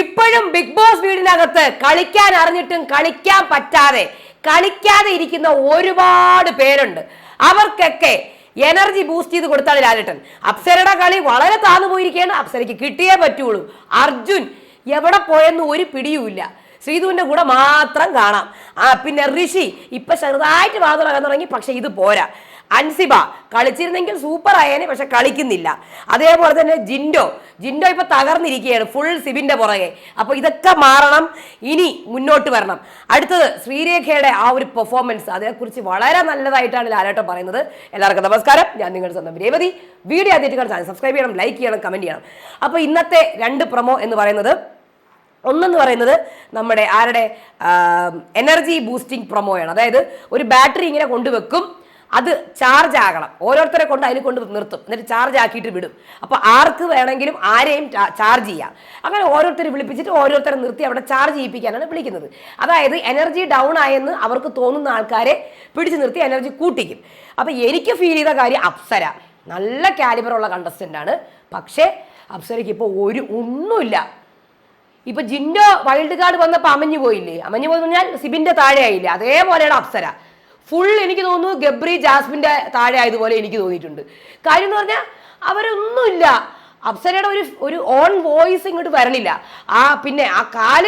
ഇപ്പോഴും big boss വീടിനകത്ത് കളിക്കാൻ അറിഞ്ഞിട്ടും കളിക്കാൻ പറ്റാതെ കളിക്കാതെ ഇരിക്കുന്ന ഒരുപാട് പേരുണ്ട്. അവർക്കൊക്കെ എനർജി ബൂസ്റ്റ് ചെയ്ത് കൊടുത്താണ് ലാലേട്ടൻ. അപ്സരയുടെ കളി വളരെ താന്നു പോയിരിക്കുകയാണ്. അപ്സരയ്ക്ക് കിട്ടിയേ പറ്റുള്ളൂ. അർജുൻ എവിടെ പോയെന്ന് ഒരു പിടിയുമില്ല ശ്രീധുവിന്റെ കൂടെ മാത്രം കാണാം. ആ പിന്നെ ഋഷി ഇപ്പൊ ചെറുതായിട്ട് വാതുറകാൻ തുടങ്ങി പക്ഷെ ഇത് പോരാ. അൻസിബ കളിച്ചിരുന്നെങ്കിൽ സൂപ്പർ ആയേനെ പക്ഷെ കളിക്കുന്നില്ല. അതേപോലെ തന്നെ ജിൻഡോ. ജിൻഡോ ഇപ്പൊ തകർന്നിരിക്കുകയാണ് ഫുൾ സിബിന്റെ പുറകെ. അപ്പൊ ഇതൊക്കെ മാറണം ഇനി മുന്നോട്ട് വരണം. അടുത്തത് ശ്രീരേഖയുടെ ആ ഒരു പെർഫോമൻസ് അതേക്കുറിച്ച് വളരെ നല്ലതായിട്ടാണ് ലാലേട്ടം പറയുന്നത്. എല്ലാവർക്കും നമസ്കാരം. ഞാൻ നിങ്ങളുടെ സ്വന്തം രേവതി. വീഡിയോ ആദ്യമായിട്ട് കാണാൻ സബ്സ്ക്രൈബ് ചെയ്യണം ലൈക്ക് ചെയ്യണം കമന്റ് ചെയ്യണം. അപ്പൊ ഇന്നത്തെ രണ്ട് പ്രൊമോ എന്ന് പറയുന്നത് ഒന്നെന്ന് പറയുന്നത് നമ്മുടെ ആരുടെ എനർജി ബൂസ്റ്റിംഗ് പ്രൊമോയാണ് അതായത് ഒരു ബാറ്ററി ഇങ്ങനെ കൊണ്ടുവെക്കും അത് ചാർജ് ആകണം. ഓരോരുത്തരെ കൊണ്ട് അതിൽ കൊണ്ട് നിർത്തും. എന്നിട്ട് ചാർജ് ആക്കിയിട്ട് വിടും. അപ്പോൾ ആർക്ക് വേണമെങ്കിലും ആരെയും ചാർജ് ചെയ്യാം. അങ്ങനെ ഓരോരുത്തരെ വിളിപ്പിച്ചിട്ട് ഓരോരുത്തരെ നിർത്തി അവിടെ ചാർജ് ചെയ്യിപ്പിക്കാനാണ് വിളിക്കുന്നത്. അതായത് എനർജി ഡൗൺ ആയെന്ന് അവർക്ക് തോന്നുന്ന ആൾക്കാരെ പിടിച്ചു നിർത്തി എനർജി കൂട്ടിക്കും. അപ്പോൾ എനിക്ക് ഫീൽ ചെയ്ത കാര്യം അപ്സര. നല്ല കാലിബറുള്ള കണ്ടസ്റ്റന്റ് ആണ്. പക്ഷേ അപ്സരയ്ക്ക് ഇപ്പോൾ ഒരു ഒന്നുമില്ല. ഇപ്പൊ ജിൻഡോ വൈൽഡ് കാർഡ് വന്നപ്പോൾ അമഞ്ഞു പോയില്ലേ? അമഞ്ഞു പോയി പറഞ്ഞാൽ സിബിന്റെ താഴെ ആയില്ലേ അതേപോലെയാണ് അപ്സര. ഫുൾ എനിക്ക് തോന്നുന്നു ഗബ്രി ജാസ്മിന്റെ താഴെ ആയതുപോലെ എനിക്ക് തോന്നിയിട്ടുണ്ട്. കാര്യം എന്ന് പറഞ്ഞാൽ അവരൊന്നുമില്ല. അപ്സരയുടെ ഒരു ഒരു ഓൺ വോയിസ് ഇങ്ങോട്ട് വരണില്ല. ആ പിന്നെ ആ കാൽ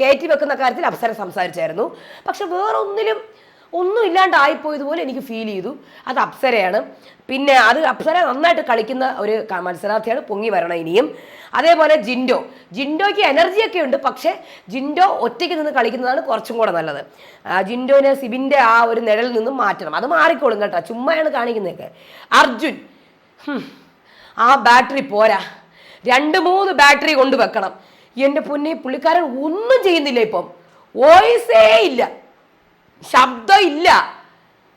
കയറ്റി വെക്കുന്ന കാര്യത്തിൽ അപ്സര സംസാരിച്ചായിരുന്നു. പക്ഷെ വേറൊന്നിലും ഒന്നും ഇല്ലാണ്ടായിപ്പോയതുപോലെ എനിക്ക് ഫീൽ ചെയ്തു. അത് അപ്സരയാണ്. പിന്നെ അത് അപ്സര നന്നായിട്ട് കളിക്കുന്ന ഒരു മത്സരാർത്ഥിയാണ് പൊങ്ങി വരണം ഇനിയും. അതേപോലെ ജിൻഡോ. ജിൻഡോയ്ക്ക് എനർജിയൊക്കെ ഉണ്ട്. പക്ഷേ ജിൻഡോ ഒറ്റയ്ക്ക് നിന്ന് കളിക്കുന്നതാണ് കുറച്ചും കൂടെ നല്ലത്. ജിൻഡോനെ സിബിന്റെ ആ ഒരു നിഴലിൽ നിന്നും മാറ്റണം. അത് മാറിക്കോളും കേട്ടോ. ചുമ്മായാണ് കാണിക്കുന്നതൊക്കെ. അർജുൻ. ആ ബാറ്ററി പോരാ. രണ്ട് മൂന്ന് ബാറ്ററി കൊണ്ടുവെക്കണം എന്റെ പൊന്നെ പുള്ളിക്കാരൻ ഒന്നും ചെയ്യുന്നില്ല ഇപ്പം. വോയിസേ ഇല്ല. ശബ്ദം ഇല്ല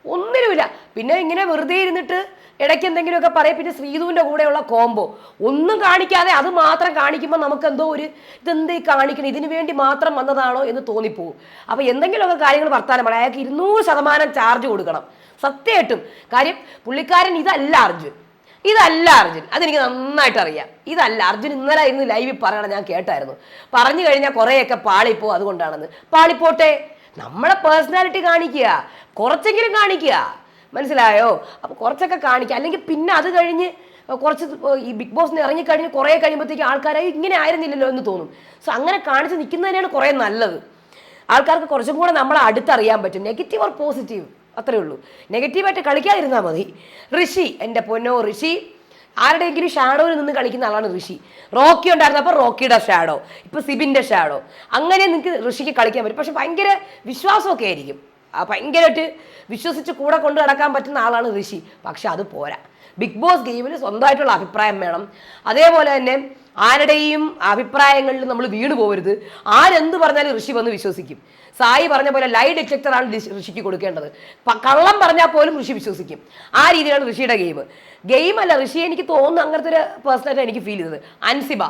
ഒന്നിനുമില്ല. പിന്നെ ഇങ്ങനെ വെറുതെ ഇരുന്നിട്ട് ഇടയ്ക്ക് എന്തെങ്കിലുമൊക്കെ പറയും. പിന്നെ ശ്രീധുവിന്റെ കൂടെയുള്ള കോംബോ. ഒന്നും കാണിക്കാതെ അത് മാത്രം കാണിക്കുമ്പോൾ നമുക്ക് എന്തോ ഒരു ഇതെന്തേ കാണിക്കണം? ഇതിനു വേണ്ടി മാത്രം വന്നതാണോ എന്ന് തോന്നിപ്പോവും. അപ്പോൾ എന്തെങ്കിലുമൊക്കെ കാര്യങ്ങൾ വർത്താനം പറയാം. അയാൾക്ക് ഇരുന്നൂറ് ശതമാനം ചാർജ് കൊടുക്കണം. സത്യമായിട്ടും. കാര്യം പുള്ളിക്കാരൻ ഇതല്ല അർജുൻ. ഇതല്ല അർജുൻ. അതെനിക്ക് നന്നായിട്ട് അറിയാം. ഇതല്ല. അർജുൻ ഇന്നലെ ഇന്ന് ലൈവിൽ പറയണം. ഞാൻ കേട്ടായിരുന്നു. പറഞ്ഞു കഴിഞ്ഞാൽ കുറേയൊക്കെ പാളിപ്പോ അതുകൊണ്ടാണെന്ന്. പാളിപ്പോട്ടെ. നമ്മളെ പേഴ്സണാലിറ്റി കാണിക്കുക. കുറച്ചെങ്കിലും കാണിക്കുക. മനസ്സിലായോ? അപ്പോൾ കുറച്ചൊക്കെ കാണിക്കുക. അല്ലെങ്കിൽ പിന്നെ അത് കഴിഞ്ഞ് കുറച്ച് ഈ ബിഗ് ബോസിന് ഇറങ്ങിക്കഴിഞ്ഞ് കുറേ കഴിയുമ്പോഴത്തേക്ക് ആൾക്കാരായി ഇങ്ങനെ ആയിരുന്നില്ലല്ലോ എന്ന് തോന്നും. സോ അങ്ങനെ കാണിച്ച് നിൽക്കുന്നത് തന്നെയാണ് കുറേ നല്ലത്. ആൾക്കാർക്ക് കുറച്ചും കൂടെ നമ്മളെ അടുത്തറിയാൻ പറ്റും. നെഗറ്റീവ് ഓർ പോസിറ്റീവ് അത്രേ ഉള്ളൂ. നെഗറ്റീവായിട്ട് കളിക്കാതിരുന്നാൽ മതി. ഋഷി എന്റെ പൊന്നോ ഋഷി ആരുടെയെങ്കിലും ഷാഡോയിൽ നിന്ന് കളിക്കുന്ന ആളാണ് ഋഷി. റോക്കി ഉണ്ടായിരുന്നു ഉണ്ടായിരുന്നപ്പോൾ റോക്കിയുടെ ഷാഡോ ഇപ്പൊ സിബിന്റെ ഷാഡോ. അങ്ങനെ നിങ്ങൾക്ക് ഋഷിക്ക് കളിക്കാൻ പറ്റും. പക്ഷെ ഭയങ്കര വിശ്വാസമൊക്കെ ആയിരിക്കും. ഭയങ്കരമായിട്ട് വിശ്വസിച്ച് കൂടെ കൊണ്ട് നടക്കാൻ പറ്റുന്ന ആളാണ് ഋഷി. പക്ഷെ അത് പോരാ. ബിഗ് ബോസ് ഗെയിമിൽ സ്വന്തമായിട്ടുള്ള അഭിപ്രായം വേണം. അതേപോലെ തന്നെ ആരുടെയും അഭിപ്രായങ്ങളിൽ നമ്മൾ വീണ് പോകരുത് ആരെന്ത് പറഞ്ഞാലും ഋഷി വന്ന് വിശ്വസിക്കും. സായി പറഞ്ഞ പോലെ ലൈ ഡിറ്റക്ടറാണ് ഋഷിക്ക് കൊടുക്കേണ്ടത്. കള്ളം പറഞ്ഞാൽ പോലും ഋഷി വിശ്വസിക്കും. ആ രീതിയിലാണ് ഋഷിയുടെ ഗെയിം. ഗെയിം അല്ല ഋഷി എനിക്ക് തോന്നുന്നു അങ്ങനത്തെ ഒരു പേഴ്സണായിട്ട് എനിക്ക് ഫീൽ ചെയ്തത്. അൻസിബ.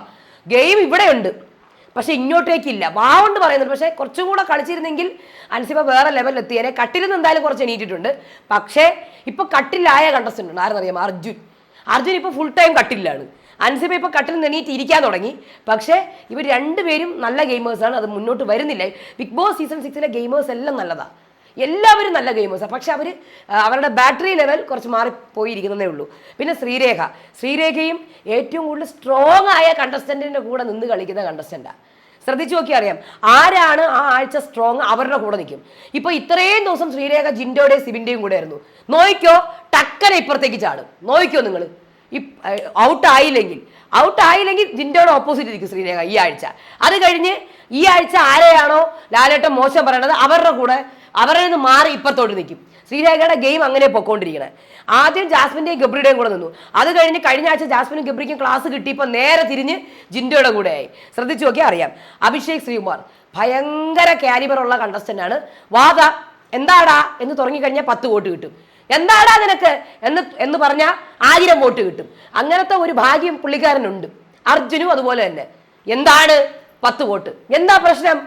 ഗെയിം ഇവിടെയുണ്ട്. പക്ഷെ ഇങ്ങോട്ടേക്കില്ല. വാവുണ്ട് പറയുന്നുണ്ട് പക്ഷെ കുറച്ചും കൂടെ കളിച്ചിരുന്നെങ്കിൽ അൻസിബ വേറെ ലെവലിൽ എത്തിയേനെ കട്ടിൽ നിന്ന് എന്തായാലും കുറച്ച് എണീറ്റിട്ടുണ്ട്. പക്ഷേ ഇപ്പൊ കട്ടിലായ കണ്ടസ്റ്റന്റ് ഉണ്ട് ആരെന്നറിയാം? അർജുൻ. അർജുൻ ഇപ്പൊ ഫുൾ ടൈം കട്ടിലാണ് അൻസിബ ഇപ്പൊ കട്ടിൽ നിന്ന് എണീറ്റ് ഇരിക്കാൻ തുടങ്ങി. പക്ഷേ ഇവർ രണ്ടുപേരും നല്ല ഗെയിമേഴ്സാണ് അത് മുന്നോട്ട് വരുന്നില്ല. ബിഗ് ബോസ് സീസൺ സിക്സിലെ ഗെയിമേഴ്സ് എല്ലാം നല്ലതാണ് എല്ലാവരും നല്ല ഗെയിമേഴ്സാണ് പക്ഷെ അവർ അവരുടെ ബാറ്ററി ലെവൽ കുറച്ച് മാറിപ്പോയിരിക്കുന്നതേ ഉള്ളൂ. പിന്നെ ശ്രീരേഖ. ശ്രീരേഖയും ഏറ്റവും കൂടുതൽ സ്ട്രോങ് ആയ കണ്ടസ്റ്റന്റിന്റെ കൂടെ നിന്ന് കളിക്കുന്ന കണ്ടസ്റ്റന്റാണ് ശ്രദ്ധിച്ചു നോക്കി അറിയാം. ആരാണ് ആ ആഴ്ച സ്ട്രോങ് അവരുടെ കൂടെ നിൽക്കും? ഇപ്പൊ ഇത്രയും ദിവസം ശ്രീരേഖ ജിൻഡോയുടെയും സിബിന്റെയും കൂടെ ആയിരുന്നു. നോയിക്കോ ടക്കനെ ഇപ്പുറത്തേക്ക് ചാടും. നോയിക്കോ നിങ്ങൾ ഔട്ട് ആയില്ലെങ്കിൽ. ഔട്ട് ആയില്ലെങ്കിൽ ജിൻഡോയുടെ ഓപ്പോസിറ്റ് നിൽക്കും ശ്രീരേഖ ഈ ആഴ്ച. അത് കഴിഞ്ഞ് ഈ ആഴ്ച ആരെയാണോ ലാലേട്ടൻ മോശം പറയണത് അവരുടെ കൂടെ അവരിൽ നിന്ന് മാറി ഇപ്പുറത്തോട്ട് നിൽക്കും ശ്രീരേഖയുടെ ഗെയിം അങ്ങനെ പൊക്കോണ്ടിരിക്കണേ. ആദ്യം ജാസ്മിന്റെയും ഗബ്രിയുടെയും കൂടെ നിന്നു. അത് കഴിഞ്ഞ് കഴിഞ്ഞ ആഴ്ച ജാസ്മിനും ഗബ്രിക്കും ക്ലാസ് കിട്ടിയപ്പോൾ നേരെ തിരിഞ്ഞ് ജിൻഡോയുടെ കൂടെയായി ശ്രദ്ധിച്ചു നോക്കിയാൽ അറിയാം. അഭിഷേക് ശ്രീകുമാർ ഭയങ്കര കാലിബറുള്ള കണ്ടസ്റ്റന്റ് ആണ്. വാദ എന്താടാ എന്ന് തുടങ്ങിക്കഴിഞ്ഞാൽ പത്ത് വോട്ട് കിട്ടും. എന്താടാ നിനക്ക് എന്ന് എന്ന് പറഞ്ഞാൽ ആയിരം വോട്ട് കിട്ടും. അങ്ങനത്തെ ഒരു ഭാഗ്യം പുള്ളിക്കാരനുണ്ട്. അർജുനും അതുപോലെ തന്നെ. എന്താണ് പത്ത് വോട്ട്? എന്താ പ്രശ്നം?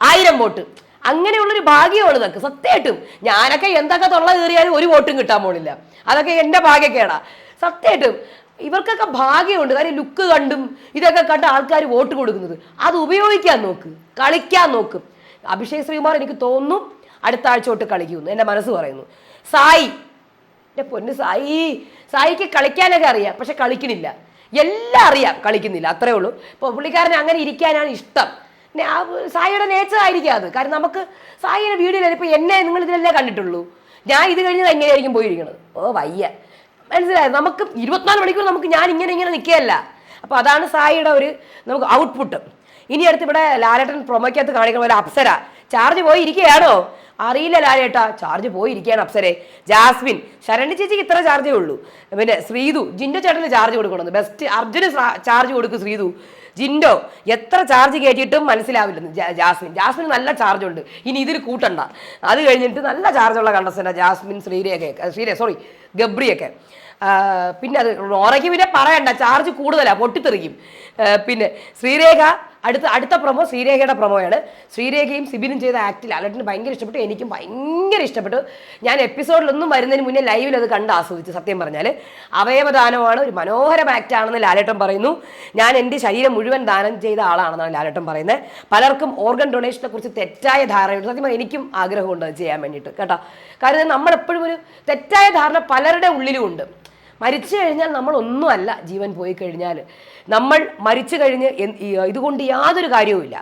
ആയിരം വോട്ട്. അങ്ങനെയുള്ളൊരു ഭാഗ്യമാണ് ഇതൊക്കെ. സത്യമായിട്ടും ഞാനൊക്കെ എന്തൊക്കെ തൊള്ള കയറിയാലും ഒരു വോട്ടും കിട്ടാൻ പോണില്ല. അതൊക്കെ എന്റെ ഭാഗ്യക്കേടാ. സത്യമായിട്ടും ഇവർക്കൊക്കെ ഭാഗ്യമുണ്ട്. കാര്യം ലുക്ക് കണ്ടും ഇതൊക്കെ കണ്ട് ആൾക്കാർ വോട്ട് കൊടുക്കുന്നത്. അത് ഉപയോഗിക്കാൻ നോക്ക്. കളിക്കാൻ നോക്ക്. അഭിഷേക് ശ്രീകുമാർ എനിക്ക് തോന്നുന്നു അടുത്ത ആഴ്ച തൊട്ട് കളിക്കുന്നു. എന്റെ മനസ്സ് പറയുന്നു. സായി. എന്റെ പൊന്ന് സായി. സായിക്ക് കളിക്കാനൊക്കെ അറിയാം പക്ഷെ കളിക്കണില്ല. എല്ലാം അറിയാം കളിക്കുന്നില്ല. അത്രേ ഉള്ളൂ. ഇപ്പോൾ പുള്ളിക്കാരൻ അങ്ങനെ ഇരിക്കാനാണ് ഇഷ്ടം. സായിയുടെ നേച്ചർ ആയിരിക്കും അത്. കാരണം നമുക്ക് സായിയുടെ വീഡിയോയിൽ ഇപ്പോൾ എന്നെ നിങ്ങൾ ഇതിലല്ലേ കണ്ടിട്ടുള്ളൂ. ഞാൻ ഇത് കഴിഞ്ഞത് എങ്ങനെയായിരിക്കും പോയിരിക്കുന്നത് ഓ വയ്യ. മനസ്സിലായത് നമുക്ക് ഇരുപത്തിനാല് മണിക്കൂർ നമുക്ക് ഞാൻ ഇങ്ങനെ ഇങ്ങനെ നിൽക്കുകയല്ല. അപ്പോൾ അതാണ് സായിയുടെ ഒരു നമുക്ക് ഔട്ട്പുട്ട് ഇനി അടുത്ത് ഇവിടെ ലാലേട്ടൻ പ്രൊമോക്കകത്ത് കാണിക്കുന്ന ഒരു അപ്സര. ചാർജ് പോയി ഇരിക്കുകയാണോ അറിയില്ല ലാലേട്ടാ. ചാർജ് പോയി ഇരിക്കുകയാണ് അപ്സരെ. ജാസ്മിൻ ശരണി ചേച്ചിക്ക് ഇത്ര ചാർജേ ഉള്ളൂ. പിന്നെ ശ്രീതു ജിൻഡോ ചേട്ടന് ചാർജ് കൊടുക്കണമെന്ന് ബെസ്റ്റ് അർജുന് ചാർജ് കൊടുക്കും ശ്രീതു. ജിൻഡോ എത്ര ചാർജ് കയറ്റിയിട്ടും മനസ്സിലാവില്ല ജാസ്മിൻ. ജാസ്മിൻ നല്ല ചാർജ് ഉണ്ട്. ഇനി ഇതിൽ കൂട്ടണ്ട. അത് കഴിഞ്ഞിട്ട് നല്ല ചാർജുള്ള കണ്ടസ്റ്റന്റ് ജാസ്മിൻ ശ്രീരയൊക്കെ ശ്രീര സോറി ഗബ്രിയൊക്കെ. പിന്നെ അത് നോറയ്ക്ക് പിന്നെ പറയണ്ട. ചാർജ് കൂടുതലാണ് പൊട്ടിത്തെറിക്കും. പിന്നെ ശ്രീരേഖ അടുത്ത അടുത്ത പ്രൊമോ ശ്രീരേഖയുടെ പ്രൊമോയാണ് ശ്രീരേഖയും സിബിനും ചെയ്ത ആക്ടിൽ അലട്ടിന് ഭയങ്കര ഇഷ്ടപ്പെട്ടു. എനിക്കും ഭയങ്കര ഇഷ്ടപ്പെട്ടു. ഞാൻ എപ്പിസോഡിലൊന്നും വരുന്നതിന് മുന്നേ ലൈവിൽ അത് കണ്ട് ആസ്വദിച്ചു സത്യം പറഞ്ഞാൽ അവയവദാനമാണ് ഒരു മനോഹരം ആക്റ്റാണെന്ന് ലാലേട്ടൻ പറയുന്നു. ഞാൻ എന്റെ ശരീരം മുഴുവൻ ദാനം ചെയ്ത ആളാണെന്നാണ് ലാലേട്ടൻ പറയുന്നത്. പലർക്കും ഓർഗൻ ഡൊണേഷനെ കുറിച്ച് തെറ്റായ ധാരണയുണ്ട്. സത്യം എനിക്കും ആഗ്രഹമുണ്ട് അത് ചെയ്യാൻ വേണ്ടിയിട്ട്. കേട്ടോ? കാരണം നമ്മളെപ്പോഴും ഒരു തെറ്റായ ധാരണ പലരുടെ ഉള്ളിലും ഉണ്ട്. മരിച്ചു കഴിഞ്ഞാൽ നമ്മൾ ഒന്നുമല്ല ജീവൻ പോയി കഴിഞ്ഞാൽ നമ്മൾ മരിച്ചു കഴിഞ്ഞ് ഇതുകൊണ്ട് യാതൊരു കാര്യവുമില്ല.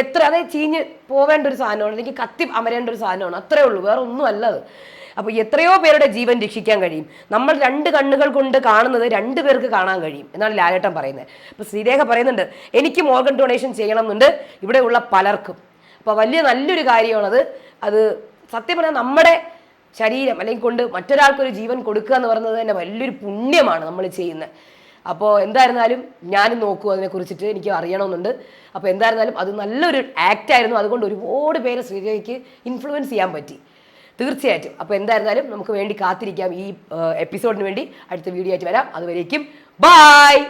എത്ര അതായത് ചീഞ്ഞ് പോവേണ്ട ഒരു സാധനമാണ് അല്ലെങ്കിൽ കത്തി അമരേണ്ട ഒരു സാധനമാണ് അത്രേ ഉള്ളൂ വേറെ ഒന്നും അല്ല അത്. അപ്പോൾ എത്രയോ പേരുടെ ജീവൻ രക്ഷിക്കാൻ കഴിയും. നമ്മൾ രണ്ട് കണ്ണുകൾ കൊണ്ട് കാണുന്നത് രണ്ട് പേർക്ക് കാണാൻ കഴിയും എന്നാണ് ലാലേട്ടൻ പറയുന്നത്. അപ്പോൾ ശ്രീരേഖ പറയുന്നുണ്ട് എനിക്ക് മോർഗൻ ഡൊണേഷൻ ചെയ്യണം എന്നുണ്ട് ഇവിടെയുള്ള പലർക്കും. അപ്പോൾ വലിയ നല്ലൊരു കാര്യമാണത്. അത് സത്യം പറഞ്ഞാൽ നമ്മുടെ ശരീരം അല്ലെങ്കിൽ കൊണ്ട് മറ്റൊരാൾക്കൊരു ജീവൻ കൊടുക്കുക എന്ന് പറയുന്നത് തന്നെ വലിയൊരു പുണ്യമാണ് നമ്മൾ ചെയ്യുന്നത്. അപ്പോൾ എന്തായിരുന്നാലും ഞാനും നോക്കൂ അതിനെക്കുറിച്ചിട്ട് എനിക്ക് അറിയണമെന്നുണ്ട്. അപ്പോൾ എന്തായിരുന്നാലും അത് നല്ലൊരു ആക്റ്റ് ആയിരുന്നു. അതുകൊണ്ട് ഒരുപാട് പേരെ ശ്രീജയ്ക്ക് ഇൻഫ്ലുവൻസ് ചെയ്യാൻ പറ്റി. തീർച്ചയായിട്ടും. അപ്പോൾ എന്തായിരുന്നാലും നമുക്ക് വേണ്ടി കാത്തിരിക്കാം ഈ എപ്പിസോഡിന് വേണ്ടി. അടുത്ത വീഡിയോ ആയിട്ട് വരാം. അതുവരേക്കും ബായ്